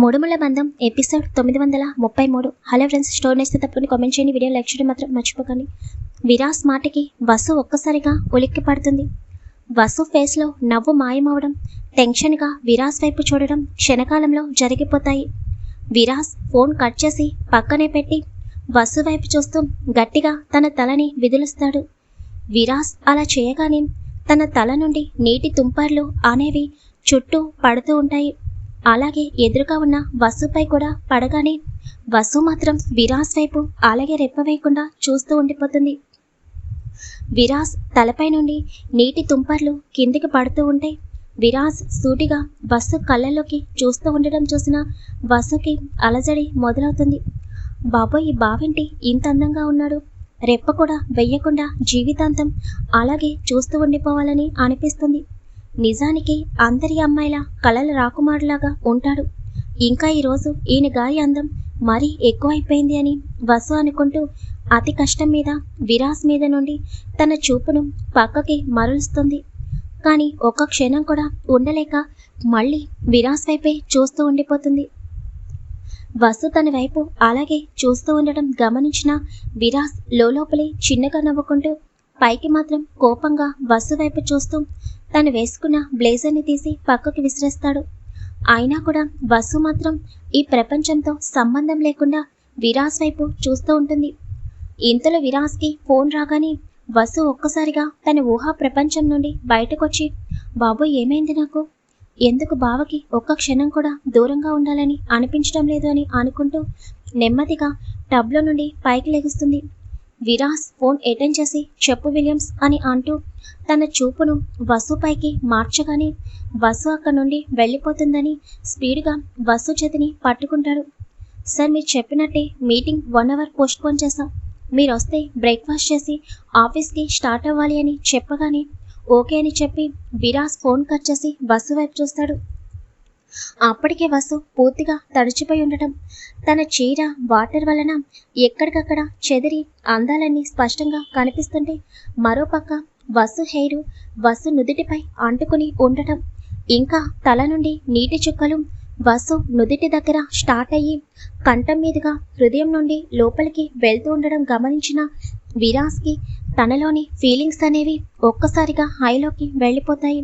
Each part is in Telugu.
మూడుముల బంధం ఎపిసోడ్ తొమ్మిది వందల ముప్పై మూడు. హలో ఫ్రెండ్స్ స్టోర్ నేస్తే తప్పని కామెంట్ చేయండి. వీడియో లైక్ చేయడం మాత్రం మర్చిపోకండి. విరాస్ మాటకి వసు ఒక్కసారిగా ఉలిక్కి పడుతుంది. వసు ఫేస్లో నవ్వు మాయమవడం టెన్షన్గా విరాస్ వైపు చూడడం క్షణకాలంలో జరిగిపోతాయి. విరాస్ ఫోన్ కట్ చేసి పక్కనే పెట్టి వసు వైపు చూస్తూ గట్టిగా తన తలని విదిలుస్తాడు. విరాస్ అలా చేయగానే తన తల నుండి నీటి తుంపర్లు అనేవి చుట్టూ పడుతూ ఉంటాయి. అలాగే ఎదురుగా ఉన్న వసుపై కూడా పడగానే వసు మాత్రం విరాస్ వైపు అలాగే రెప్పవేయకుండా చూస్తూ ఉండిపోతుంది. విరాస్ తలపై నుండి నీటి తుంపర్లు కిందికి పడుతూ ఉంటే విరాస్ సూటిగా వసు కళ్ళల్లోకి చూస్తూ ఉండడం చూసిన వసుకి అలజడి మొదలవుతుంది. బాబోయ్ ఈ బావేంటి? ఇంత అందంగా ఉన్నాడు. రెప్ప కూడా వెయ్యకుండా జీవితాంతం అలాగే చూస్తూ ఉండిపోవాలని అనిపిస్తుంది. నిజానికి అందరి అమ్మాయిల కళల రాకుమారులాగా ఉంటాడు. ఇంకా ఈరోజు ఈయన గారి అందం మరీ ఎక్కువైపోయింది అని వసు అనుకుంటూ అతి కష్టం మీద విరాస్ మీద నుండి తన చూపును పక్కకి మరలుస్తుంది. కానీ ఒక్క క్షణం కూడా ఉండలేక మళ్ళీ విరాస్ వైపే చూస్తూ ఉండిపోతుంది. వసు తన వైపు అలాగే చూస్తూ ఉండడం గమనించిన విరాస్ లోపలే చిన్నగా నవ్వుకుంటూ పైకి మాత్రం కోపంగా వసు వైపు చూస్తూ తను వేసుకున్న బ్లేజర్ని తీసి పక్కకు విసిరేస్తాడు. అయినా కూడా వసు మాత్రం ఈ ప్రపంచంతో సంబంధం లేకుండా విరాస్ వైపు చూస్తూ ఉంటుంది. ఇంతలో విరాస్కి ఫోన్ రాగానే వసు ఒక్కసారిగా తన ఊహా ప్రపంచం నుండి బయటకొచ్చి బాబు ఏమైంది నాకు? ఎందుకు బావకి ఒక్క క్షణం కూడా దూరంగా ఉండాలని అనిపించడం లేదు అని అనుకుంటూ నెమ్మదిగా టబ్లో నుండి పైకి లెగుస్తుంది. విరాస్ ఫోన్ అటెండ్ చేసి చెప్పు విలియమ్స్ అని అంటూ తన చూపును వసుపైకి మార్చగానే వసు అక్కడ నుండి వెళ్ళిపోతుందని స్పీడ్గా వసు చేతిని పట్టుకుంటాడు. సార్ మీరు చెప్పినట్టే మీటింగ్ వన్ అవర్ పోస్ట్పోన్ చేశాం. మీరు వస్తే బ్రేక్ఫాస్ట్ చేసి ఆఫీస్కి స్టార్ట్ అవ్వాలి అని చెప్పగానే ఓకే అని చెప్పి విరాస్ ఫోన్ కట్ చేసి బస్సు వైపు చూస్తాడు. అప్పటికే వసు పూర్తిగా తడిచిపోయి ఉండటం. తన చీర వాటర్ వలన ఎక్కడికక్కడ చెదిరి అందాలన్నీ స్పష్టంగా కనిపిస్తుంటే మరోపక్క వసు హెయిర్ వసు నుదిటిపై అంటుకుని ఉండటం. ఇంకా తల నుండి నీటి చుక్కలు వసు నుదిటి దగ్గర స్టార్ట్ అయ్యి కంఠం మీదుగా హృదయం నుండి లోపలికి వెళ్తూ ఉండడం గమనించిన విరాస్కి తనలోని ఫీలింగ్స్ అనేవి ఒక్కసారిగా హైలోకి వెళ్ళిపోతాయి.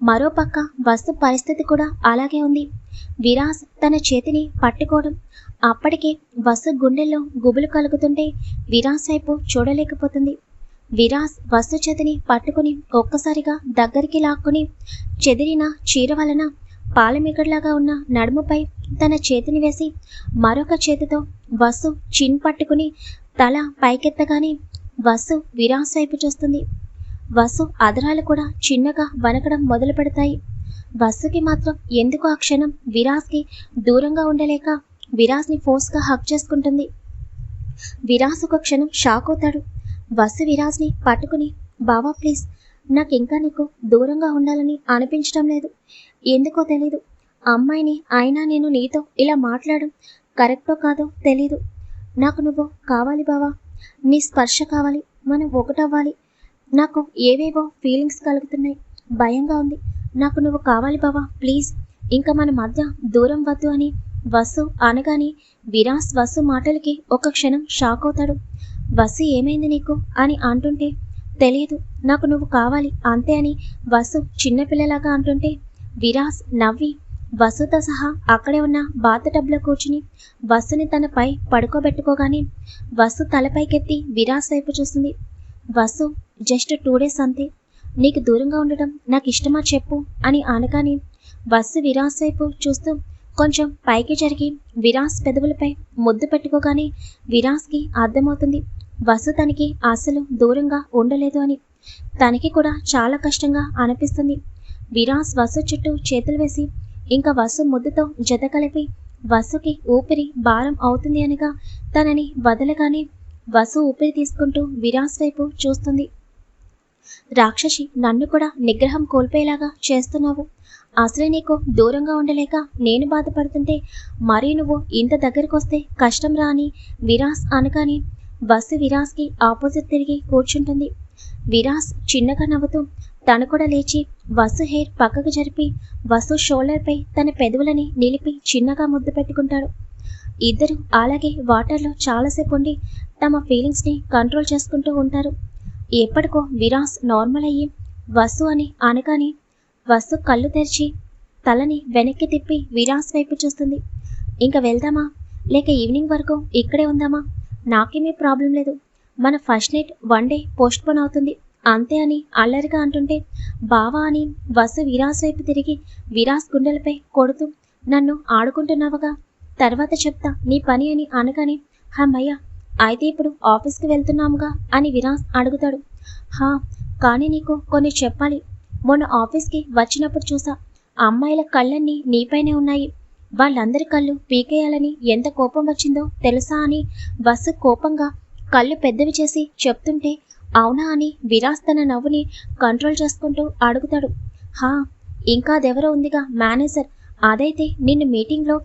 మరోపక్క వస్తు పరిస్థితి కూడా అలాగే ఉంది. విరాస్ తన చేతిని పట్టుకోవడం. అప్పటికే వసు గుండెల్లో గుబులు కలుగుతుంటే విరాస్ వైపు చూడలేకపోతుంది. విరాస్ వస్తు చేతిని పట్టుకుని ఒక్కసారిగా దగ్గరికి లాక్కుని చెదిరిన చీర వలన పాలమిగడ్లాగా ఉన్న నడుముపై తన చేతిని వేసి మరొక చేతితో వసు చిన్ పట్టుకుని తల పైకెత్తగానే వసు విరాస్ వైపు చూస్తుంది. వసు అదరాలు కూడా చిన్నగా వనకడం మొదలు పెడతాయి. వసుకి మాత్రం ఎందుకు ఆ క్షణం విరాజ్కి దూరంగా ఉండలేక విరాజ్ని ఫోర్స్గా హక్ చేసుకుంటుంది. విరాస్ ఒక క్షణం షాక్ అవుతాడు. వసు విరాజ్ని పట్టుకుని బావా ప్లీజ్ నాకు ఇంకా నీకు దూరంగా ఉండాలని అనిపించడం లేదు. ఎందుకో తెలీదు. అమ్మాయిని అయినా నేను నీతో ఇలా మాట్లాడడం కరెక్టో కాదో తెలీదు. నాకు నువ్వు కావాలి బావా. నీ స్పర్శ కావాలి. మనం ఒకటవ్వాలి. నాకు ఏవేవో ఫీలింగ్స్ కలుగుతున్నాయి. భయంగా ఉంది. నాకు నువ్వు కావాలి బావా ప్లీజ్ ఇంకా మన మధ్య దూరం వద్దు అని వసు అనగానే విరాస్ వసు మాటలకి ఒక క్షణం షాక్ అవుతాడు. వసు ఏమైంది నీకు? అని అంటుంటే తెలియదు. నాకు నువ్వు కావాలి అంతే అని వసు చిన్నపిల్లలాగా అంటుంటే విరాస్ నవ్వి వసుతో సహా అక్కడే ఉన్న బాత్ టబ్లో కూర్చుని వసుని తనపై పడుకోబెట్టుకోగానే వసు తలపైకెత్తి విరాస్ వైపు చూస్తుంది. వసు జస్ట్ టూ డేస్ అంతే. నీకు దూరంగా ఉండటం నాకు ఇష్టమా చెప్పు అని అనగానే వసు విరాస్ వైపు చూస్తూ కొంచెం పైకి జరిగి విరాస్ పెదవులపై ముద్దు పెట్టుకోగానే విరాస్కి అర్థమవుతుంది. వసు తనకి అసలు దూరంగా ఉండలేదు అని. తనకి కూడా చాలా కష్టంగా అనిపిస్తుంది. విరాస్ వసు చుట్టూ చేతులు వేసి ఇంకా వసు ముద్దుతో జత కలిపి వసుకి ఊపిరి భారం అవుతుంది అనగా తనని వదలగానే వసు ఊపిరి తీసుకుంటూ విరాస్ వైపు చూస్తుంది. రాక్షసి నన్ను కూడా నిగ్రహం కోల్పోయేలాగా చేస్తున్నావు. అసలే నీకు దూరంగా ఉండలేక నేను బాధపడుతుంటే మరీ నువ్వు ఇంత దగ్గరకు వస్తే కష్టం రా అని విరాస్ అనగానే బస్సు విరాస్కి ఆపోజిట్ తిరిగి కూర్చుంటుంది. విరాస్ చిన్నగా నవ్వుతూ తను కూడా లేచి వసు హెయిర్ పక్కకు జరిపి వసు షోల్డర్పై తన పెదవులని నిలిపి చిన్నగా ముద్దు పెట్టుకుంటాడు. ఇద్దరు అలాగే వాటర్లో చాలాసేపు ఉండి తమ ఫీలింగ్స్ని కంట్రోల్ చేసుకుంటూ ఉంటారు. ఎప్పటికో విరాస్ నార్మల్ అయ్యి వసు అని అనగానే వసు కళ్ళు తెరిచి తలని వెనక్కి తిప్పి విరాస్ వైపు చూస్తుంది. ఇంకా వెళ్దామా? లేక ఈవినింగ్ వరకు ఇక్కడే ఉందామా? నాకేమీ ప్రాబ్లం లేదు. మన first night one day postpone అవుతుంది. అంతే అని అల్లరిగా అంటుంటే బావా అని వసు విరాస్ వైపు తిరిగి విరాస్ గుండెలపై కొడుతూ నన్ను ఆడుకుంటున్నావుగా? తర్వాత చెప్తా నీ పని అని అనగానే హమ్మయ్య అయితే ఇప్పుడు ఆఫీస్కి వెళ్తున్నాముగా? అని విరాస్ అడుగుతాడు. హా కానీ నీకు కొన్ని చెప్పాలి. మొన్న ఆఫీస్కి వచ్చినప్పుడు చూసా అమ్మాయిల కళ్ళన్నీ నీపైనే ఉన్నాయి. వాళ్ళందరి కళ్ళు పీకేయాలని ఎంత కోపం వచ్చిందో తెలుసా అని బస్సు కోపంగా కళ్ళు పెద్దవి చేసి చెప్తుంటే అవునా అని విరాస్ తన నవ్వుని కంట్రోల్ చేసుకుంటూ అడుగుతాడు. హా ఇంకా అదెవరో ఉందిగా మేనేజర్. అదైతే నిన్ను మీటింగ్లో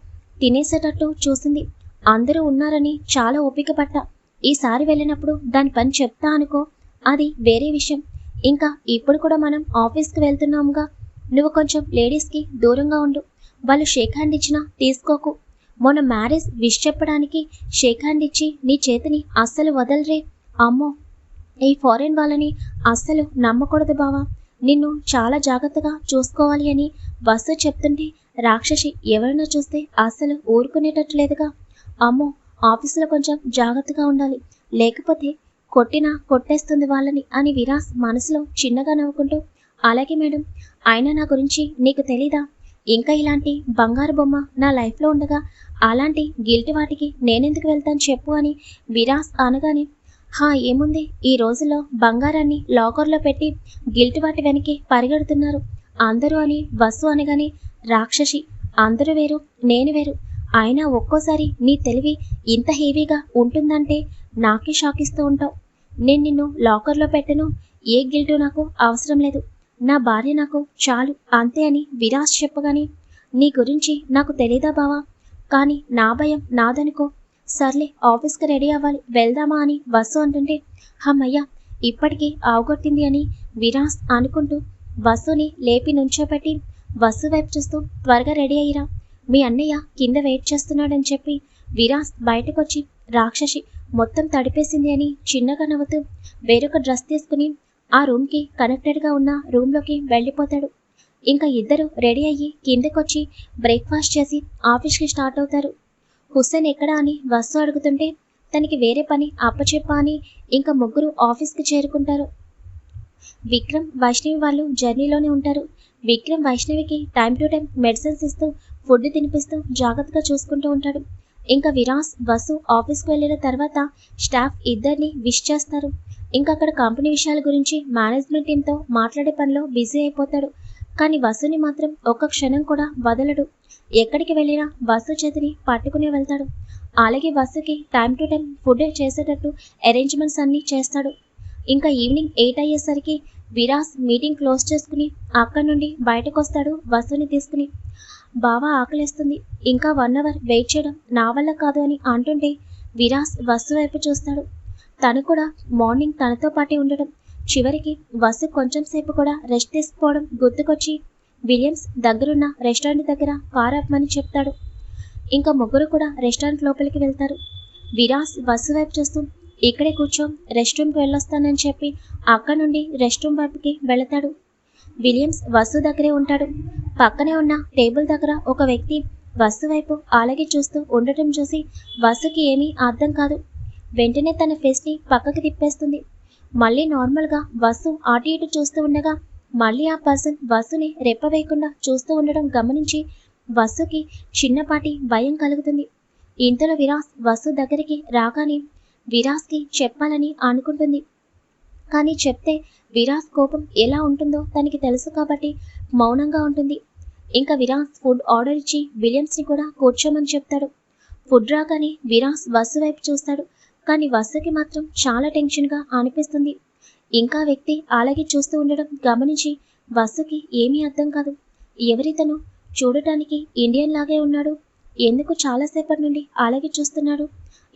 తినేసేటట్టు చూసింది. అందరూ ఉన్నారని చాలా ఓపిక పట్టా ఈసారి వెళ్ళినప్పుడు దాని పని చెప్తా అనుకో. అది వేరే విషయం. ఇంకా ఇప్పుడు కూడా మనం ఆఫీస్కి వెళ్తున్నాముగా. నువ్వు కొంచెం లేడీస్కి దూరంగా ఉండు. వాళ్ళు షేక్ హ్యాండ్ ఇచ్చినా తీసుకోకు. మొన్న మ్యారేజ్ విష్ చెప్పడానికి షేక్ హ్యాండ్ ఇచ్చి నీ చేతిని అస్సలు వదలరే. అమ్మో ఈ ఫారెన్ వాళ్ళని అస్సలు నమ్మకూడదు బావా. నిన్ను చాలా జాగ్రత్తగా చూసుకోవాలి అని బస్సు చెప్తుంటే రాక్షసి ఎవరైనా చూస్తే అస్సలు ఊరుకునేటట్టు లేదుగా. అమ్మో ఆఫీసులో కొంచెం జాగ్రత్తగా ఉండాలి. లేకపోతే కొట్టినా కొట్టేస్తుంది వాళ్ళని అని విరాస్ మనసులో చిన్నగా నవ్వుకుంటూ అలాగే మేడం అయినా నా గురించి నీకు తెలీదా? ఇంకా ఇలాంటి బంగారు బొమ్మ నా లైఫ్లో ఉండగా అలాంటి గిల్టి వాటికి నేనెందుకు వెళ్తాను చెప్పు అని విరాస్ అనగానే హా ఏముంది? ఈ రోజుల్లో బంగారాన్ని లాకర్లో పెట్టి గిల్టి వాటి వెనక్కి పరిగెడుతున్నారు. అందరూ అని వసు అనగానే రాక్షసి అందరూ వేరు నేను వేరు. అయినా ఒక్కోసారి నీ తెలివి ఇంత హేవీగా ఉంటుందంటే నాకే షాక్ ఇస్తూ ఉంటావు. నేను నిన్ను లాకర్లో పెట్టను ఏ గిల్టు నాకు అవసరం లేదు. నా భార్య నాకు చాలు అంతే అని విరాస్ చెప్పగానే నీ గురించి నాకు తెలీదా బావా? కానీ నా భయం నాదనుకో. సర్లే ఆఫీస్కి రెడీ అవ్వాలి వెళ్దామా అని బస్సు అంటుంటే హమ్మయ్యా ఇప్పటికీ ఆవుగొట్టింది అని విరాస్ అనుకుంటూ బస్సుని లేపి నుంచోపెట్టి వసు వైపు చూస్తూ త్వరగా రెడీ అయ్యిరా. మీ అన్నయ్య కింద వెయిట్ చేస్తున్నాడని చెప్పి విరాస్ బయటకొచ్చి రాక్షసి మొత్తం తడిపేసింది అని చిన్నగా నవ్వుతూ వేరొక డ్రెస్ తీసుకుని ఆ రూమ్కి కనెక్టెడ్గా ఉన్న రూమ్లోకి వెళ్ళిపోతాడు. ఇంకా ఇద్దరు రెడీ అయ్యి కిందకొచ్చి బ్రేక్ఫాస్ట్ చేసి ఆఫీస్కి స్టార్ట్ అవుతారు. హుస్సేన్ ఎక్కడా అని వస్తు అడుగుతుంటే తనకి వేరే పని అప్పచెప్పా అని ఇంకా ముగ్గురు ఆఫీస్కి చేరుకుంటారు. విక్రమ్ వైష్ణవి వాళ్ళు జర్నీలోనే ఉంటారు. విక్రమ్ వైష్ణవికి టైం టు టైం మెడిసిన్స్ ఇస్తూ ఫుడ్ తినిపిస్తూ జాగ్రత్తగా చూసుకుంటూ ఉంటాడు. ఇంకా విరాస్ వసు ఆఫీస్కి వెళ్ళిన తర్వాత స్టాఫ్ ఇద్దరిని విష్ చేస్తారు. ఇంకా అక్కడ కంపెనీ విషయాల గురించి మేనేజ్మెంట్ టీంతో మాట్లాడే పనిలో బిజీ అయిపోతాడు. కానీ వసుని మాత్రం ఒక్క క్షణం కూడా వదలడు. ఎక్కడికి వెళ్ళినా వసు చేతిని పట్టుకునే వెళ్తాడు. అలాగే వసుకి టైం టు టైం ఫుడ్ చేసేటట్టు అరేంజ్మెంట్స్ అన్నీ చేస్తాడు. ఇంకా ఈవినింగ్ ఎయిట్ అయ్యేసరికి విరాస్ మీటింగ్ క్లోజ్ చేసుకుని అక్కడి నుండి బయటకు వస్తాడు వసుని తీసుకుని. బాగా ఆకలేస్తుంది. ఇంకా వన్ అవర్ వెయిట్ చేయడం నా వల్ల కాదు అని అంటుంటే విరాస్ వసు వైపు చూస్తాడు. తను కూడా మార్నింగ్ తనతో పాటే ఉండడం. చివరికి వసు కొంచెం సేపు కూడా రెస్ట్ తీసుకోవడం గుర్తుకొచ్చి విలియమ్స్ దగ్గరున్న రెస్టారెంట్ దగ్గర కార్ ఆపమని చెప్తాడు. ఇంకా ముగ్గురు కూడా రెస్టారెంట్ లోపలికి వెళ్తారు. విరాస్ వసు వైపు చూస్తూ ఇక్కడే కూర్చో రెస్ట్ రూమ్కి వెళ్ళొస్తానని చెప్పి అక్కడ నుండి రెస్ట్ రూమ్ వైపుకి వెళతాడు. విలియమ్స్ వసు దగ్గరే ఉంటాడు. పక్కనే ఉన్న టేబుల్ దగ్గర ఒక వ్యక్తి వసు వైపు అలాగే చూస్తూ ఉండటం చూసి వసుకి ఏమీ అర్థం కాదు. వెంటనే తన ఫేస్ని పక్కకి తిప్పేస్తుంది. మళ్ళీ నార్మల్గా వసు అటు ఇటు చూస్తూ ఉండగా మళ్ళీ ఆ పర్సన్ వసుని రెప్పవేయకుండా చూస్తూ ఉండడం గమనించి వసుకి చిన్నపాటి భయం కలుగుతుంది. ఇంతలో విరాస్ వసు దగ్గరికి రాగానే విరాజ్కి చెప్పాలని అనుకుంటుంది. కానీ చెప్తే విరాజ్ కోపం ఎలా ఉంటుందో తనకి తెలుసు కాబట్టి మౌనంగా ఉంటుంది. ఇంకా విరాజ్ ఫుడ్ ఆర్డర్ ఇచ్చి విలియమ్స్ని కూడా కూర్చోమని చెప్తాడు. ఫుడ్ రాగానే విరాజ్ వసు వైపు చూస్తాడు. కానీ వసుకి మాత్రం చాలా టెన్షన్గా అనిపిస్తుంది. ఇంకా వ్యక్తి అలాగే చూస్తూ ఉండడం గమనించి వసుకి ఏమీ అర్థం కాదు. ఎవరితను చూడటానికి ఇండియన్ లాగే ఉన్నాడు. ఎందుకు చాలాసేపటి నుండి అలాగే చూస్తున్నాడు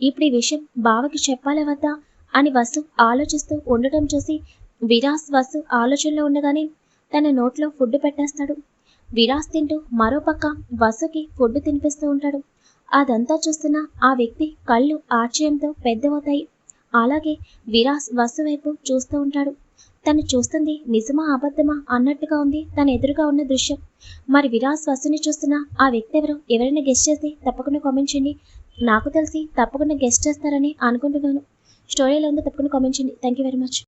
ఇప్పుడు ఈ విషయం బావకి చెప్పాలా వద్దా? అని వసు ఆలోచిస్తూ ఉండటం చూసి విరాస్ వసు ఆలోచనలో ఉండగానే తన నోట్లో ఫుడ్ పెట్టేస్తాడు. విరాస్ తింటూ మరోపక్క వసుకి ఫుడ్ తినిపిస్తూ ఉంటాడు. అదంతా చూస్తున్న ఆ వ్యక్తి కళ్ళు ఆశ్చర్యంతో పెద్దవవుతాయి. అలాగే విరాస్ వసు వైపు చూస్తూ ఉంటాడు. తను చూస్తుంది నిజమా అబద్ధమా అన్నట్టుగా ఉంది తన ఎదురుగా ఉన్న దృశ్యం. మరి విరాస్ వసుని చూస్తున్న ఆ వ్యక్తి ఎవరు? ఎవరైనా గెస్ట్ చేస్తే తప్పకుండా కామెంట్ చేయండి. నాకు తెలిసి తప్పకుండా గెస్ట్ చేస్తారని అనుకుంటున్నాను. స్టోరీలో ఉందో తప్పకుండా కామెంట్ చేయండి. Thank you very much